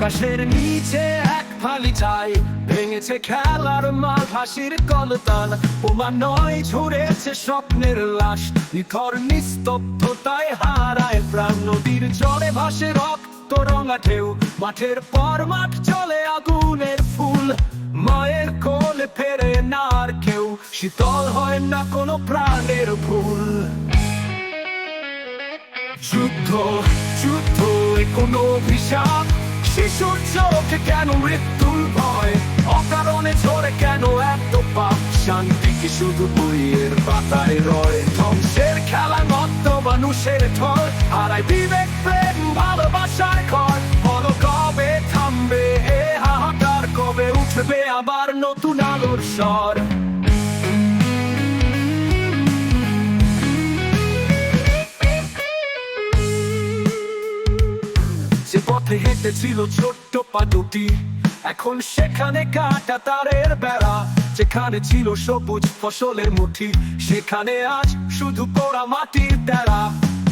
আকাশের নিচে এক ফালি চাই। ভেঙেছে খেলার মাল হাসির কলতান বোমা নয় ঝরেছে স্বপ্নের লাশ। নিথর নিস্তব্ধতায় হারায় প্রাণ। নদীর জলে ভাসে রক্ত রঙা ঢেউ। মাঠের পর মাঠ চলে আগুনের ফুল। মায়ের কোলে ফেরে না আর কেউ। শীতল হয় না কোনো প্রাণের ভুল। যুদ্ধ যুদ্ধ কোনো অভিশাপ। শিশুর চোখে কেন মৃত্যুর ভয়? অকারণে ঝরে কেন এত পাপ? শান্তি কি শুধু বইয়ের পাতায় রয়? ধ্বংসের খেলা মত্ত মানুষের ঢল হারায় বিবেক, প্রেম, ভালোবাসার ঘর বলো কবে থামবে? এ হাহাকার, কবে উঠবে আবার নতুন আলোর স্বর? যে পথে হেঁটেছিল ছোট্ট পা দুটি। এখন সেখানে কাটা তারের বেড়া, যেখানে ছিল সবুজ ফসলের মুঠি। সেখানে আজ শুধু পোড়া মাটির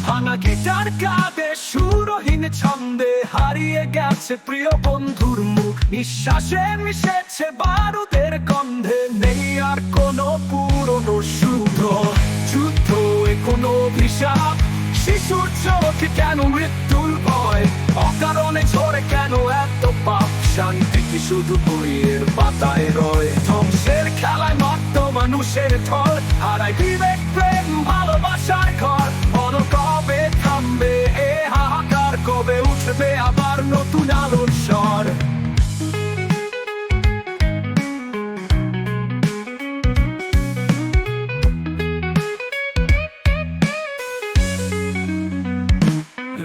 ভাঙা গিটার কাঁদে সুরহীন ছন্দে হারিয়ে গেছে প্রিয় বন্ধুর মুখ। নিঃশ্বাসে মিশেছে বারুদের গন্ধে, নেই আর কোনো পুরনো শুদ্ধ। যুদ্ধ এ কোনো অভিশাপ, শিশুর চোখে কেন মৃত্যুর ভয় পাপ শুধু বইয়ের পাতায় রয়। ধ্বংসের খেলায় মত্ত মানুষের ঢল হারায় বিবেক, প্রেম, ভালোবাসার ঘর। বল কবে থামবে এ হাহাকার। কবে উঠবে আবার নতুন আলোর স্বর।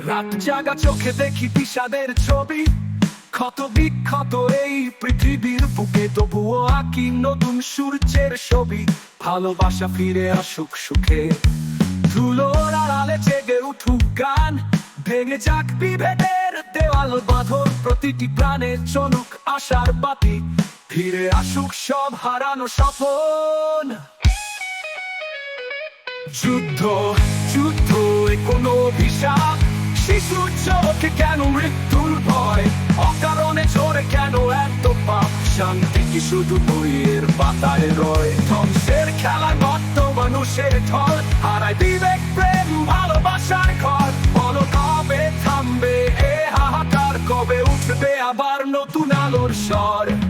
রাত জাগা চোখে দেখি বিষাদের ছবি। ক্ষত বিক্ষত এই পৃথিবীর বুকে তবুও আঁকি নতুন সূর্যের ছবি। ভালোবাসা ফিরে আসুক সুখে। ধুলোর আড়ালে জেগে উঠুক গান। ভেঙে যাক বিভেদের দেওয়াল, বাঁধর প্রতিটি প্রাণে চলুক আশার বাতি। ফিরে আসুক সব হারানো স্বপন। যুদ্ধ যুদ্ধ কোনো অভিশাপ। শিশুর চোখে কেন মৃত্যুর ভয়? অকারণে ঝরে কেন এত পাপ শান্তি কি শুধু বইয়ের পাতায় রয়। ধ্বংসের খেলায় মত্ত মানুষের ঢল। হারায় বিবেক, প্রেম, ভালোবাসার ঘর। বলো কবে থামবে? এ হাহাকার কবে উঠবে? আবার নতুন আলোর স্বর।